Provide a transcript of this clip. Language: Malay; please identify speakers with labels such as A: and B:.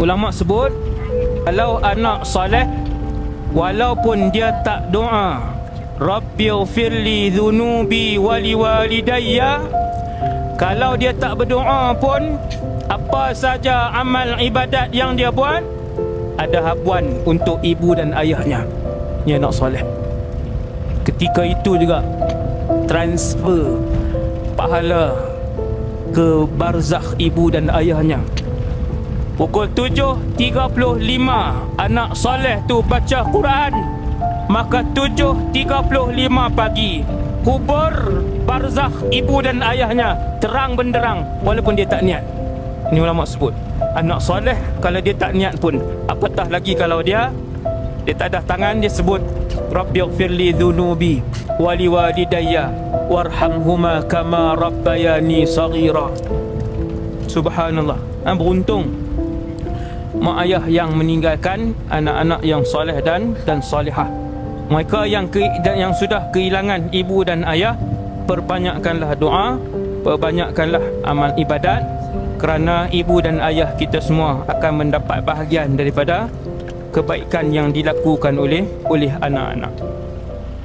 A: Ulama sebut kalau anak soleh walaupun dia tak doa Rabbighfirli dhunubi wali walidayya kalau dia tak berdoa pun apa saja amal ibadat yang dia buat ada habuan untuk ibu dan ayahnya. Ni anak soleh. Ketika itu juga transfer pahala ke barzakh ibu dan ayahnya Pukul 7.35 Anak soleh tu baca Quran. Maka 7.35 pagi Kubur barzakh ibu dan ayahnya Terang benderang Walaupun dia tak niat. Ini ulama sebut Anak soleh kalau dia tak niat pun Apatah lagi kalau dia Dia tak ada tangan dia sebut Rabbighfirli dhunubi Wali walidayya Warhamhuma kama rabbayani saghira. Subhanallah. Ha, Beruntung mak ayah yang meninggalkan anak-anak yang soleh dan dan solehah. Mereka yang ke, dan yang sudah kehilangan ibu dan ayah, perbanyakkanlah doa, perbanyakkanlah amal ibadat kerana ibu dan ayah kita semua akan mendapat bahagian daripada kebaikan yang dilakukan oleh oleh anak-anak.